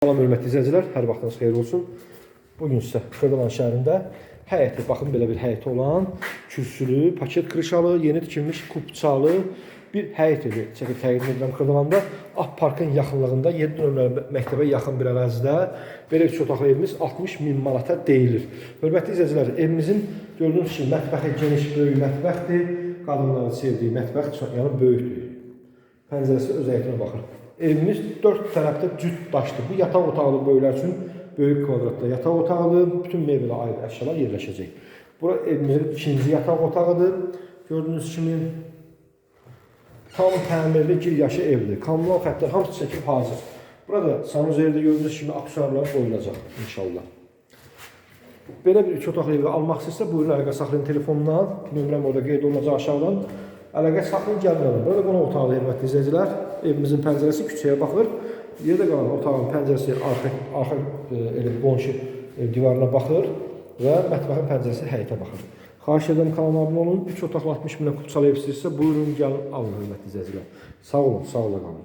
Salam hörmətli izləyicilər, hər vaxtınız xeyir olsun. Bu gün sizə Xırdalan şəhərində həyəti, baxın belə bir həyəti olan, kürsülü, paket krişalı, yeni tikilmiş kupçalı bir həyət evi çəkib təqdim edirəm Xırdalanda. At Parkın yaxınlığında 7 nömrəli məktəbə yaxın bir ərazidə belə bir otaqlı evimiz 60 min manata deyilir. Hörmətli izləyicilər, evimizin gördüyünüz kimi mətbəxi geniş, böyük mətbəxdir. Qadınların sevdiyi mətbəx, yəni böyükdür. Pəncərəsi öz həyətinə baxır. Evimiz dörd tərəfdə cüt daşdır. Bu yataq otağıdır böyüklər üçün böyük kvadratda yataq otağıdır. Bütün mebel aid əşyalar yerləşəcək. Bura evimizin ikinci yataq otağıdır. Gördüyünüz kimi tam təmirli gil yaşı evdir. Kommunal xəttlər hamısı çəkib hazır. Burada sanuzerdə gördüyünüz kimi aksesuarlar qoyulacaq inşallah. Belə bir üç otaqlı evi almaq istəsə buyurun əlaqə saxlayın telefondan. Nömrəm orada qeyd olunacaq aşağıdan. Əlaqə saxlayın alın. Burada qonaq otağı hörmətli izləyicilər. Evimizin pəncərəsi küçəyə baxır. Yerdə qalan otağın pəncərəsi arxa arxa e, elə qonşu e, divarına baxır və mətbəxin pəncərəsi həyətə baxır. Xahiş edirəm kanalıma abunə olun. 3 otaqlı 60 minə kupçalı ev istəyirsə buyurun gəlin alın hörmətli izləyicilər. Sağ olun, sağ olun.